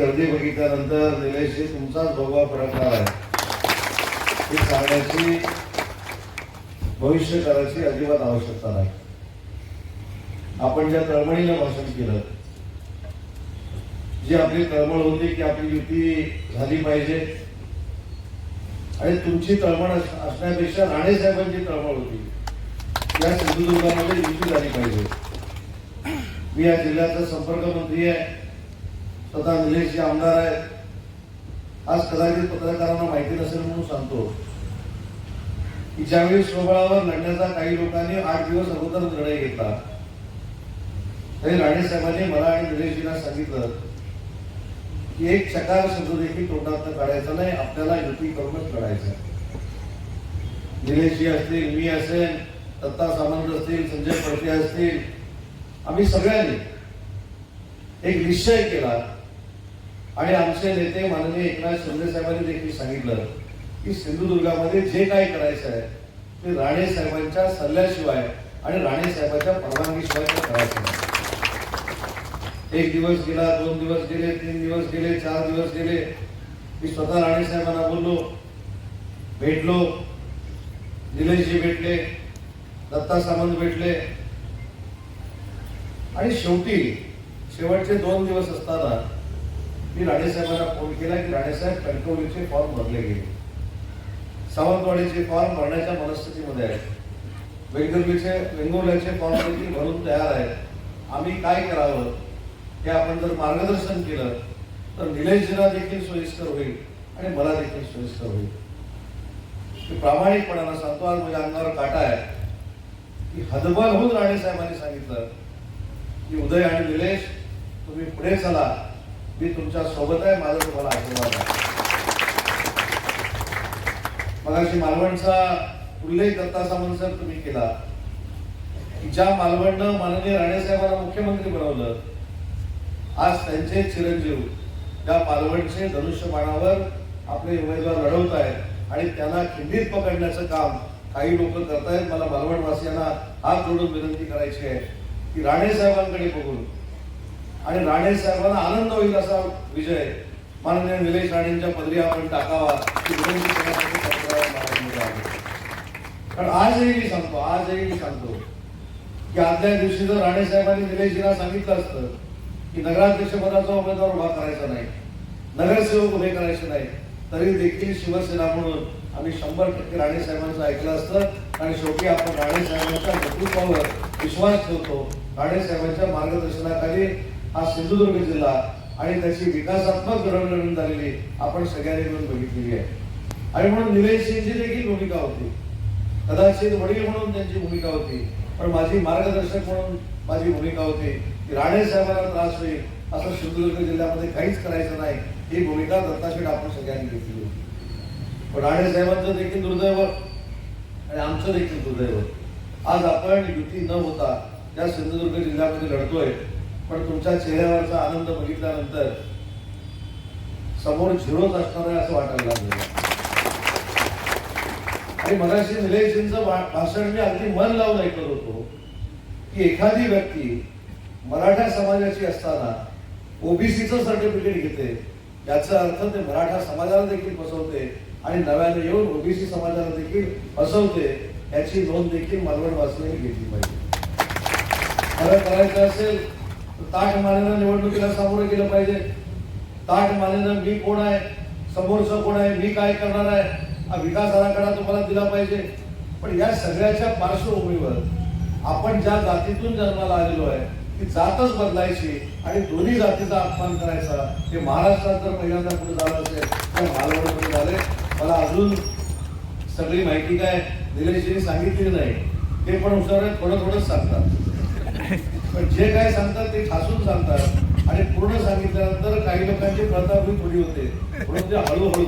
गर्दी बघितल्यानंतर निलेशजी तुमचाच भगवा फरकणार आहे. ही सांगण्याची भविष्य करायची अजिबात आवश्यकता नाही. आपण ज्या तळमळीनं भाषण केलं जी आपली तळमळ होती की आपली युती झाली पाहिजे. आणि तुमची तळमळ असण्यापेक्षा राणे साहेबांची तळमळ होती. या सिंधुदुर्गामध्ये युती झाली पाहिजे. मी या जिल्ह्याचा संपर्क मंत्री आहे. स्वतः निलेशजी आमदार आहेत. आज कदाचित पत्रकारांना माहिती नसेल म्हणून सांगतो. की ज्यावेळी स्वबळावर लढण्याचा काही लोकांनी आठ दिवस अगोदर निर्णय घेतला. तरी राणे साहेबांनी मला आणि निलेशजींना सांगितलं की एक चकार शब्द देखील तोंडात काढायचा नाही आपल्याला युती करूनच लढायचं निलेशजी असतील मी असेल दत्ता सामंत असतील संजय फडके असतील आम्ही सगळ्यांनी एक निश्चय केला आणि आमचे नेते माननीय एकनाथ शिंदे साहेबांनी देखील सांगितलं की सिंधुदुर्गामध्ये जे काही करायचं आहे ते राणे साहेबांच्या सल्ल्याशिवाय आणि राणे साहेबांच्या परवानगीशिवाय करायचं एक दिवस गेला दोन दिवस गेले तीन दिवस गेले चार दिवस गेले. मी स्वतः राणे साहेबांना बोललो भेटलो निलेशजी भेटले दत्ता सामंत भेटले. आणि शेवटी शेवटचे दोन दिवस असताना मी राणेसाहेबांना फोन केला की राणेसाहेब कणकवलीचे फॉर्म भरले गेले. सावंतवाडीचे फॉर्म भरण्याच्या मनस्थितीमध्ये आहेत. वेंगुर्लीचे वेंगुर्ल्याचे फॉर्म देखील भरून तयार आहेत. आम्ही काय करावं? हे आपण जर मार्गदर्शन केलं तर निलेशजीला देखील सोयीस्कर होईल आणि मला देखील सोयीस्कर होईल. मी प्रामाणिकपणानं सांगतो आज माझ्या अंगावर काटा आहे की हदबल होऊन राणेसाहेबांनी सांगितलं की उदय आणि निलेश तुम्ही पुढे चला. मी तुमच्यासोबत आहे माझा तुम्हाला आशीर्वाद आहे. मगाशी मालवणचा उल्लेख दत्ता सामंत सर तुम्ही केला. की ज्या मालवणनं माननीय राणे साहेबांना मुख्यमंत्री बनवलं आज त्यांचे चिरंजीव त्या मालवणचे धनुष्यबाणावर आपले उमेदवार लढवत आहेत आणि त्यांना खिंडीत पकडण्याचं काम काही लोक करतायत. मला मालवणवासियांना हात जोडून विनंती करायची आहे की राणे साहेबांकडे बघून आणि राणे साहेबांना आनंद होईल असा विजय माननीय निलेश राणेंच्या पदरी आपण टाकावा कारण आजही मी सांगतो आजही मी सांगतो की आदल्या दिवशी जर राणे साहेबांनी निलेशजीला सांगितलं असतं की नगराध्यक्ष पदाचा उमेदवार उभा करायचा नाही नगरसेवक उभे करायचे नाही तरी देखील शिवसेना म्हणून आम्ही शंभर टक्के राणे साहेबांचं ऐकलं असतं. आणि शेवटी आपण राणे साहेबांच्या नेतृत्वावर विश्वास ठेवतो राणे साहेबांच्या मार्गदर्शनाखाली हा सिंधुदुर्ग जिल्हा आणि त्याची विकासात्मक घडवणूक झालेली आपण सगळ्यांनी मिळून बघितलेली आहे. आणि म्हणून निलेश सिंगची देखील भूमिका होती. कदाचित वडील म्हणून त्यांची भूमिका होती पण माझी मार्गदर्शक म्हणून माझी भूमिका होती. की राणे साहेबांना त्रास होईल असं सिंधुदुर्ग जिल्ह्यामध्ये काहीच करायचं नाही ही भूमिका दत्ताशेठ आपण सगळ्यांनी घेतली होती. पण राणे साहेबांचं देखील दुर्दैव आणि आमचं देखील दुर्दैव. आज आपण युती न होता त्या सिंधुदुर्ग जिल्ह्यामध्ये लढतोय. पण तुमच्या चेहऱ्यावरचा आनंद बघितल्यानंतर समोर झिरोच असणार आहे असं वाटायला लागलं. आणि मगाशी निलेशजींचं भाषण मी अगदी मन लावून ऐकत होतो की एखादी व्यक्ती मराठा समाजाची असताना ओबीसीचं सर्टिफिकेट घेते याचा अर्थ ते मराठा समाजाला देखील फसवते आणि नव्याने येऊन ओबीसी समाजाला देखील फसवते याची नोंद देखील मालवण मालवणवासियांनी घेतली पाहिजे. मला करायचं असेल ताट ताठ मानेनं निवडणुकीला सामोरं गेलं पाहिजे. ताठ मानेनं मी कोण आहे? समोरचं कोण आहे? मी काय करणार आहे? हा विकास आराखडा तुम्हाला दिला पाहिजे. पण या सगळ्याच्या पार्श्वभूमीवर आपण ज्या जातीतून जन्माला आलेलो आहे ती जातच बदलायची आणि दोन्ही जातीचा अपमान करायचा. हे महाराष्ट्रात जर पहिल्यांदा कुठे झालं असेल. तर मालवणमध्ये झाले. मला अजून सगळी माहिती काय? निलेशजींनी सांगितली नाही? ते पण हुशार थोडं थोडंच सांगतात. पण जे काय सांगतात ते ठासून सांगतात. आणि पूर्ण सांगितल्यानंतर काही लोकांची प्रतापी थोडी होते. म्हणून ते हळूहळू